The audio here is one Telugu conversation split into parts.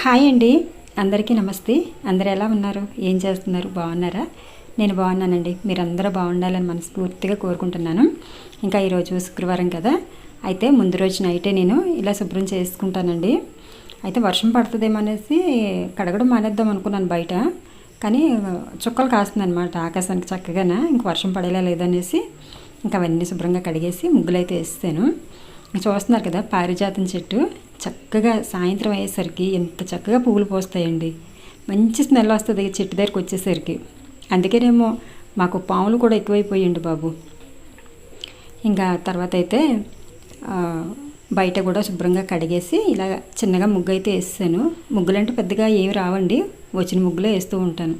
హాయ్ అండి. అందరికీ నమస్తే. అందరు ఎలా ఉన్నారు? ఏం చేస్తున్నారు? బాగున్నారా? నేను బాగున్నానండి. మీరందరూ బాగుండాలని మనస్ఫూర్తిగా కోరుకుంటున్నాను. ఇంకా ఈరోజు శుక్రవారం కదా. అయితే ముందు రోజు నైటే నేను ఇలా శుభ్రం చేసుకుంటానండి. అయితే వర్షం పడుతుందేమో అనేసి కడగడం మానేద్దాం అనుకున్నాను బయట. కానీ చుక్కలు కాస్తుంది అనమాట ఆకాశానికి చక్కగానే. ఇంక వర్షం పడేలా లేదనేసి ఇంకా అవన్నీ శుభ్రంగా కడిగేసి ముగ్గులైతే వేస్తాను. చూస్తున్నారు కదా పారిజాతం చెట్టు. చక్కగా సాయంత్రం అయ్యేసరికి ఎంత చక్కగా పువ్వులు పోస్తాయండి. మంచి స్మెల్ వస్తుంది చెట్టు దగ్గరికి వచ్చేసరికి. అందుకేనేమో మాకు పాములు కూడా ఎక్కువైపోయిండు బాబు. ఇంకా తర్వాత అయితే బయట కూడా శుభ్రంగా కడిగేసి ఇలా చిన్నగా ముగ్గు అయితే వేసాను ముగ్గులు అంటే పెద్దగా ఏమి రావండి. వచ్చిన ముగ్గులే వేస్తూ ఉంటాను.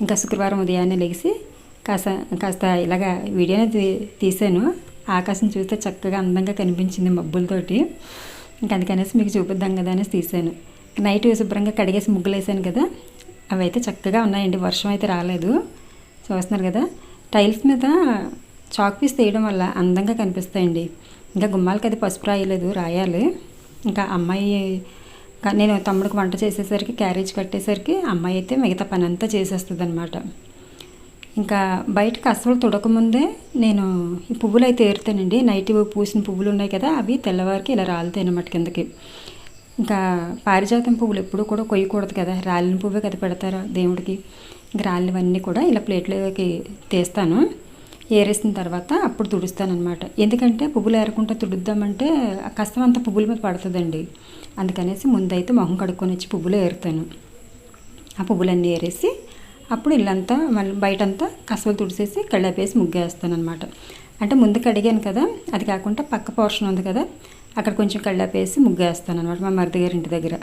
ఇంకా శుక్రవారం ఉదయాన్నే లెగిసి కాస్త కాస్త ఇలాగా వీడియోనే తీ- తీసాను. ఆకాశం చూస్తే చక్కగా అందంగా కనిపించింది మబ్బులతోటి. ఇంకా అందుకనేసి మీకు చూపిద్దాం కదా అనేసి తీసాను. నైట్ శుభ్రంగా కడిగేసి ముగ్గులు వేసాను కదా అవి అయితే చక్కగా ఉన్నాయండి. వర్షం అయితే రాలేదు. చూస్తున్నారు కదా టైల్స్ మీద చాక్ పీస్ తీయడం వల్ల అందంగా కనిపిస్తాయండి. ఇంకా గుమ్మాలకి అది పసుపు రాయలేదు రాయాలి. ఇంకా అమ్మాయి నేను తమ్ముడికి వంట చేసేసరికి క్యారేజ్ కట్టేసరికి అమ్మాయి అయితే మిగతా పని అంతా చేసేస్తుంది అనమాట ఇంకా బయటకు అస్సలు తుడకముందే నేను ఈ పువ్వులు అయితే ఏరుతానండి. నైట్ పూసిన పువ్వులు ఉన్నాయి కదా అవి తెల్లవారికి ఇలా రాలుతాయి అన్నమాట కిందకి. ఇంకా పారిజాతం పువ్వులు ఎప్పుడూ కూడా కొయ్యకూడదు కదా రాలిన పువ్వే కదా పెడతారు దేవుడికి. ఇంకా రాలినవన్నీ కూడా ఇలా ప్లేట్లోకి తీస్తాను. ఏరేసిన తర్వాత అప్పుడు తుడుస్తానమాట ఎందుకంటే పువ్వులు ఏరకుండా తుడుద్దామంటే ఆ కష్టం అంతా పువ్వుల మీద పడుతుందండి. అందుకనేసి ముందైతే మొహం కడుక్కొని వచ్చి పువ్వులు ఏరుతాను. ఆ పువ్వులన్నీ ఏరేసి అప్పుడు ఇల్లంతా మళ్ళీ బయటంతా కసవలు తుడిసేసి కళ్ళపేసి ముగ్గేస్తాను అనమాట అంటే ముందు కడిగాను కదా అది కాకుండా పక్క పోర్షన్ ఉంది కదా అక్కడ కొంచెం కళ్ళపేసి ముగ్గేస్తాను అనమాట మా మరిది గారి ఇంటి దగ్గర.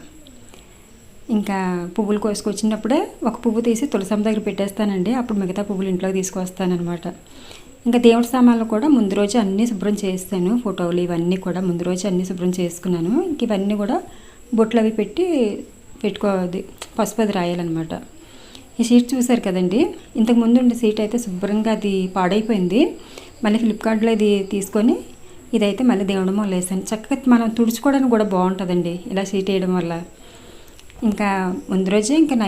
ఇంకా పువ్వులు కోసుకొచ్చినప్పుడే ఒక పువ్వు తీసి తులసమ్మ దగ్గర పెట్టేస్తానండి అప్పుడు మిగతా పువ్వులు ఇంట్లోకి తీసుకొస్తానమాట ఇంకా దేవుడి సామాన్లు కూడా ముందు రోజు అన్నీ శుభ్రం చేస్తాను ఫోటోలు ఇవన్నీ కూడా ముందు రోజు అన్నీ శుభ్రం చేసుకున్నాను. ఇంక ఇవన్నీ కూడా బొట్లు అవి పెట్టి పెట్టుకోవద్దు పసుపు అది రాయాలన్నమాట. ఈ సీట్ చూసారు కదండి. ఇంతకు ముందు ఉండే సీట్ అయితే శుభ్రంగా అది పాడైపోయింది. మళ్ళీ ఫ్లిప్కార్ట్లో ఇది తీసుకొని ఇదైతే మళ్ళీ దేవుడి మొల్ల వేసాను చక్కగా మనం తుడుచుకోవడానికి కూడా బాగుంటుందండి ఇలా సీట్ వేయడం వల్ల. ఇంకా ముందు రోజే ఇంకా నా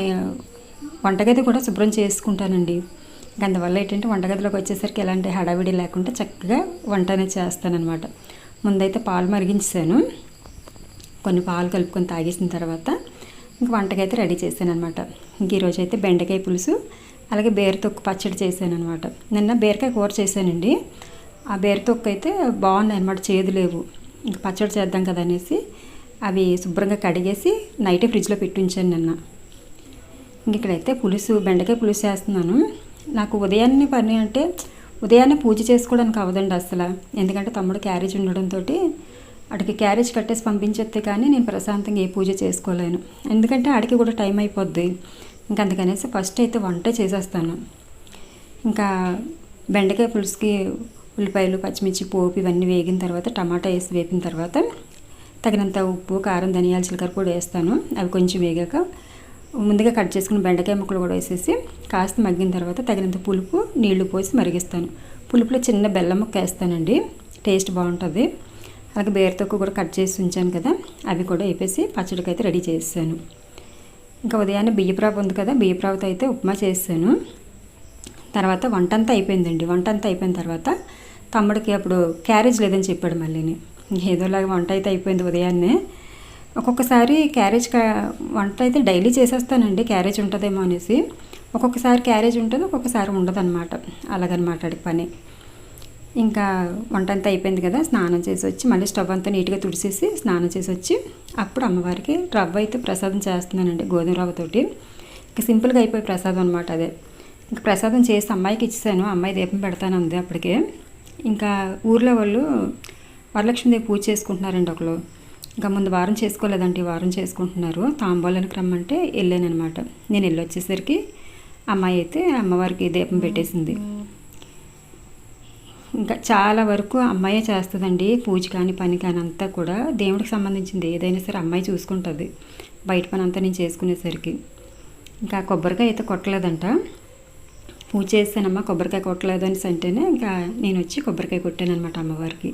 వంటగది కూడా శుభ్రం చేసుకుంటానండి. ఇంకా అందువల్ల ఏంటంటే వంటగదిలోకి వచ్చేసరికి ఎలాంటి హడావిడి లేకుండా చక్కగా వంట అనేది చేస్తానన్నమాట. ముందైతే పాలు మరిగించాను కొన్ని పాలు కలుపుకొని తాగేసిన తర్వాత ఇంక వంటకైతే రెడీ చేశాను అనమాట ఇంక ఈరోజు అయితే బెండకాయ పులుసు అలాగే బేరతొక్కు పచ్చడి చేశాను అనమాట నిన్న బీరకాయ కూర చేశానండి. ఆ బేరతొక్కు అయితే బాగున్నాయి అనమాట చేదు లేవు. ఇంక పచ్చడి చేద్దాం కదా అనేసి అవి శుభ్రంగా కడిగేసి నైటే ఫ్రిడ్జ్లో పెట్టించాను నిన్న. ఇంక ఇక్కడైతే పులుసు బెండకాయ పులుసు చేస్తున్నాను. నాకు ఉదయాన్నే పని అంటే ఉదయాన్నే పూజ చేసుకోవడానికి అవదండి అసలు ఎందుకంటే తమ్ముడు క్యారేజ్ ఉండడంతో అడికి క్యారేజ్ కట్టేసి పంపించేస్తే కానీ నేను ప్రశాంతంగా ఏ పూజ చేసుకోలేను. ఎందుకంటే ఆడికి కూడా టైం అయిపోద్ది. ఇంకా అందుకనేసి ఫస్ట్ అయితే వంట చేసేస్తాను. ఇంకా బెండకాయ పులుసుకి ఉల్లిపాయలు పచ్చిమిర్చి పోపు ఇవన్నీ వేగిన తర్వాత టమాటా వేసి వేపిన తర్వాత తగినంత ఉప్పు కారం ధనియాల జీలకర్ర కూడా వేస్తాను. అవి కొంచెం వేగాక ముందుగా కట్ చేసుకున్న బెండకాయ ముక్కలు కూడా వేసేసి కాస్త మగ్గిన తర్వాత తగినంత పులుపు నీళ్ళు పోసి మరిగిస్తాను. పులుపులో చిన్న బెల్లం ముక్క వేస్తానండి. టేస్ట్ బాగుంటుంది. అలాగే బేరతొక్కు కూడా కట్ చేసి ఉంచాను కదా అవి కూడా వేపేసి పచ్చడికి అయితే రెడీ చేసాను ఇంకా ఉదయాన్నే బియ్యప్రాప ఉంది కదా బియ్యప్రాపతో అయితే ఉప్మా చేస్తాను తర్వాత వంట అంతా అయిపోయిందండి. వంట అంతా అయిపోయిన తర్వాత తమ్ముడికి అప్పుడు క్యారేజ్ లేదని చెప్పాడు మళ్ళీని. ఏదోలాగా వంట అయితే అయిపోయింది ఉదయాన్నే. ఒక్కొక్కసారి క్యారేజ్ వంట అయితే డైలీ చేసేస్తానండి క్యారేజ్ ఉంటుందేమో అనేసి. ఒక్కొక్కసారి క్యారేజ్ ఉంటుంది ఒక్కొక్కసారి ఉండదు అనమాట అలాగనమాట ఆడికి పని. ఇంకా వంట అంతా అయిపోయింది కదా స్నానం చేసి వచ్చి మళ్ళీ స్టవ్ అంతా నీట్గా తుడిసేసి స్నానం చేసి వచ్చి అప్పుడు అమ్మవారికి రవ్వ అయితే ప్రసాదం చేస్తున్నానండి గోధుమ రవ్వతోటి ఇంకా సింపుల్గా అయిపోయి ప్రసాదం అనమాట అదే. ఇంకా ప్రసాదం చేసి అమ్మాయికి ఇచ్చేసాను అమ్మాయి దీపం పెడతాను అంది అప్పటికే. ఇంకా ఊర్లో వాళ్ళు వరలక్ష్మీదేవి పూజ చేసుకుంటున్నారండి ఒకళ్ళు. ఇంకా ముందు వారం చేసుకోలేదండి ఈ వారం చేసుకుంటున్నారు. తాంబూలానికి రమ్మంటే వెళ్ళానమాట నేను వెళ్ళి వచ్చేసరికి అమ్మాయి అయితే అమ్మవారికి దీపం పెట్టేసింది. ఇంకా చాలా వరకు అమ్మాయే చేస్తుందండి పూజ కానీ పని కానీ అంతా కూడా. దేవుడికి సంబంధించింది ఏదైనా సరే అమ్మాయి చూసుకుంటుంది. బయట పని అంతా నేను చేసుకునేసరికి. ఇంకా కొబ్బరికాయ అయితే కొట్టలేదంట. పూజ చేస్తానమ్మా కొబ్బరికాయ కొట్టలేదు అనేసి అంటేనే ఇంకా నేను వచ్చి కొబ్బరికాయ కొట్టాను అమ్మవారికి.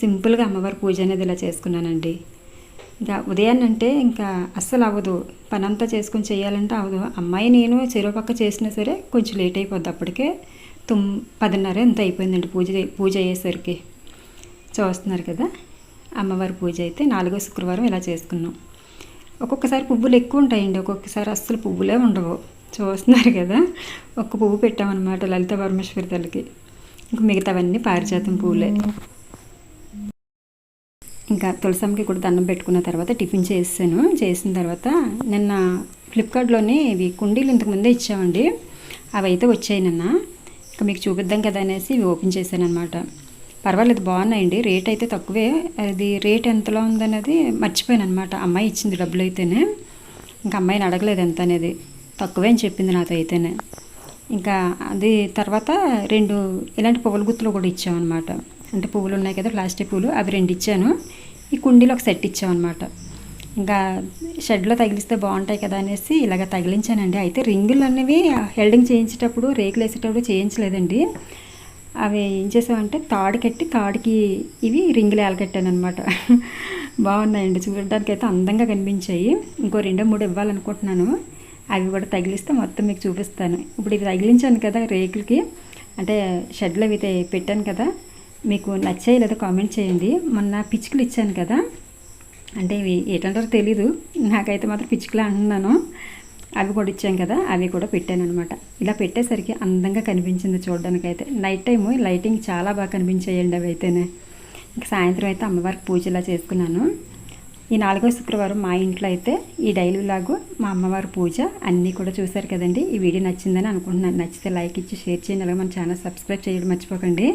సింపుల్గా అమ్మవారి పూజ అనేది ఇలా చేసుకున్నానండి. ఇంకా ఉదయాన్నంటే అంటే ఇంకా అస్సలు అవ్వదు. పని అంతా చేసుకొని చేయాలంటే అవ్వదు. అమ్మాయి నేను చెరువు పక్క చేసినా సరే కొంచెం లేట్ అయిపోద్ది అప్పటికే. తుమ్ పదిన్నర ఎంత అయిపోయిందండి పూజ పూజ అయ్యేసరికి? చూస్తున్నారు కదా? అమ్మవారి పూజ అయితే నాలుగో శుక్రవారం ఇలా చేసుకున్నాం. ఒక్కొక్కసారి పువ్వులు ఎక్కువ ఉంటాయండి. ఒక్కొక్కసారి అస్సలు పువ్వులే ఉండవు. చూస్తున్నారు కదా? ఒక్క పువ్వు పెట్టామన్నమాట లలిత పరమేశ్వరి తల్లికి. ఇంక మిగతావన్నీ పారిజాతం పువ్వులే. ఇంకా తులసమ్మకి కూడా దండం పెట్టుకున్న తర్వాత టిఫిన్ చేసాను చేసిన తర్వాత నిన్న ఫ్లిప్కార్ట్లోనే ఇవి కుండీలు ఇంతకుముందే ఇచ్చామండి. అవి అయితే వచ్చాయి నిన్న. ఇక మీకు చూపిద్దాం కదా అనేసి ఇవి ఓపెన్ చేశాను అనమాట పర్వాలేదు బాగున్నాయండి. రేట్ అయితే తక్కువే. అది రేట్ ఎంతలో ఉందనేది మర్చిపోయాను అనమాట అమ్మాయి ఇచ్చింది డబ్బులు అయితేనే ఇంకా అమ్మాయిని అడగలేదు ఎంత అనేది. తక్కువే అని చెప్పింది నాతో అయితేనే. ఇంకా అది తర్వాత రెండు ఇలాంటి పువ్వుల గుత్తులు కూడా ఇచ్చామన్నమాట. అంటే పువ్వులు ఉన్నాయి కదా ప్లాస్టిక్ పువ్వులు. అవి రెండు ఇచ్చాను. ఈ కుండీలు ఒక సెట్ ఇచ్చామన్నమాట. ఇంకా షెడ్లో తగిలిస్తే బాగుంటాయి కదా అనేసి ఇలాగ తగిలించానండి. అయితే రింగులు అనేవి హెల్డింగ్ చేయించేటప్పుడు రేకులు వేసేటప్పుడు చేయించలేదండి. అవి ఏం చేసామంటే తాడు కట్టి తాడుకి ఇవి రింగులు ఏలకట్టాను అనమాట బాగున్నాయండి. చూడడానికి అయితే అందంగా కనిపించాయి. ఇంకో రెండో మూడు ఇవ్వాలనుకుంటున్నాను. అవి కూడా తగిలిస్తే మొత్తం మీకు చూపిస్తాను. ఇప్పుడు ఇవి తగిలించాను కదా రేకులకి అంటే షెడ్లో ఇవి పెట్టాను కదా మీకు నచ్చాయి లేదా కామెంట్ చేయండి. మొన్న పిచ్చుకలు ఇచ్చాను కదా అంటే ఇవి ఏంటంటారో తెలీదు. నాకైతే మాత్రం పిచ్చుకలా అంటున్నాను. అవి కూడా ఇచ్చాం కదా అవి కూడా పెట్టాను అనమాట ఇలా పెట్టేసరికి అందంగా కనిపించింది చూడడానికైతే. నైట్ టైము లైటింగ్ చాలా బాగా కనిపించాయండి అవి అయితేనే ఇంకా సాయంత్రం అయితే అమ్మవారికి పూజ ఇలా చేసుకున్నాను. ఈ నాలుగో శుక్రవారం మా ఇంట్లో అయితే ఈ డైలీ లాగు మా అమ్మవారి పూజ అన్నీ కూడా చూశారు కదండి. ఈ వీడియో నచ్చిందని అనుకుంటున్నాను. నచ్చితే లైక్ ఇచ్చి షేర్ చేయండి. అలాగే మన ఛానల్ సబ్స్క్రైబ్ చేయడం మర్చిపోకండి.